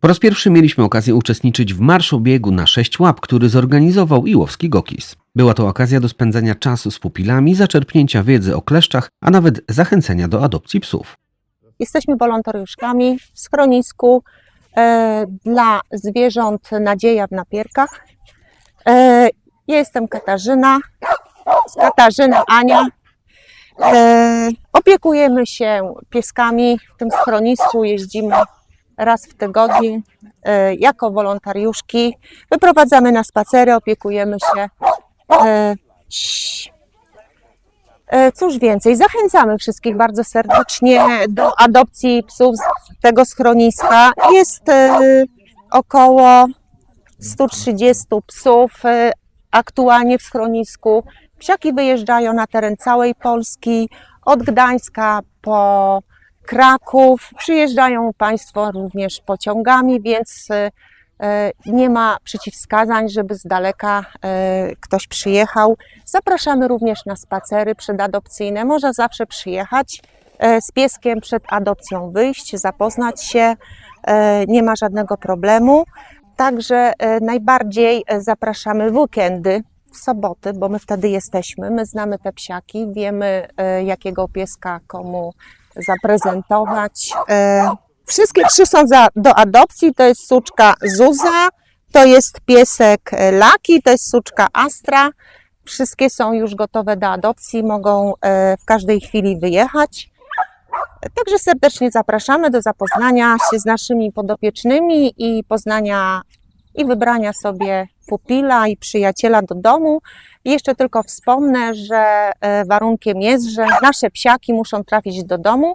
Po raz pierwszy mieliśmy okazję uczestniczyć w marszobiegu na sześć łap, który zorganizował Iłowski Gokis. Była to okazja do spędzania czasu z pupilami, zaczerpnięcia wiedzy o kleszczach, a nawet zachęcenia do adopcji psów. Jesteśmy wolontariuszkami w schronisku e, dla zwierząt Nadzieja w Napierkach. E, ja jestem Katarzyna, Katarzyna Ania. E, opiekujemy się pieskami w tym schronisku, jeździmy raz w tygodniu e, jako wolontariuszki. Wyprowadzamy na spacery, opiekujemy się. E, E, Cóż więcej, zachęcamy wszystkich bardzo serdecznie do adopcji psów z tego schroniska. Jest około 130 psów aktualnie w schronisku. Psiaki wyjeżdżają na teren całej Polski, od Gdańska po Kraków. Przyjeżdżają Państwo również pociągami, więc e, e, nie ma przeciwwskazań, żeby z daleka e, ktoś przyjechał. Zapraszamy również na spacery przedadopcyjne. Można zawsze przyjechać z pieskiem przed adopcją, wyjść, zapoznać się, nie ma żadnego problemu. Także najbardziej zapraszamy w weekendy, w soboty, bo my wtedy jesteśmy. My znamy te psiaki, wiemy jakiego pieska komu zaprezentować. E, Wszystkie trzy są za, do adopcji. To jest suczka Zuza, to jest piesek Laki, to jest suczka Astra. Wszystkie są już gotowe do adopcji, mogą e, w każdej chwili wyjechać. Także serdecznie zapraszamy do zapoznania się z naszymi podopiecznymi i poznania i wybrania sobie pupila i przyjaciela do domu. Jeszcze tylko wspomnę, że e, warunkiem jest, że nasze psiaki muszą trafić do domu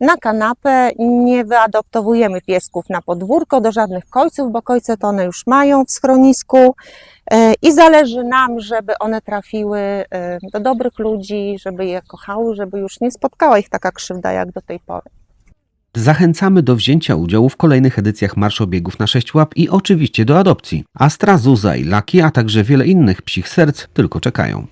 na kanapę. Nie wyadoptowujemy piesków na podwórko do żadnych kojców, bo kojce to one już mają w schronisku. E, I zależy nam, żeby one trafiły e, do dobrych ludzi, żeby je kochały, żeby już nie spotkała ich taka krzywda jak do tej pory. Zachęcamy do wzięcia udziału w kolejnych edycjach marszobiegów na sześć łap i oczywiście do adopcji. Astra, Zuza i Laki, a także wiele innych psich serc tylko czekają.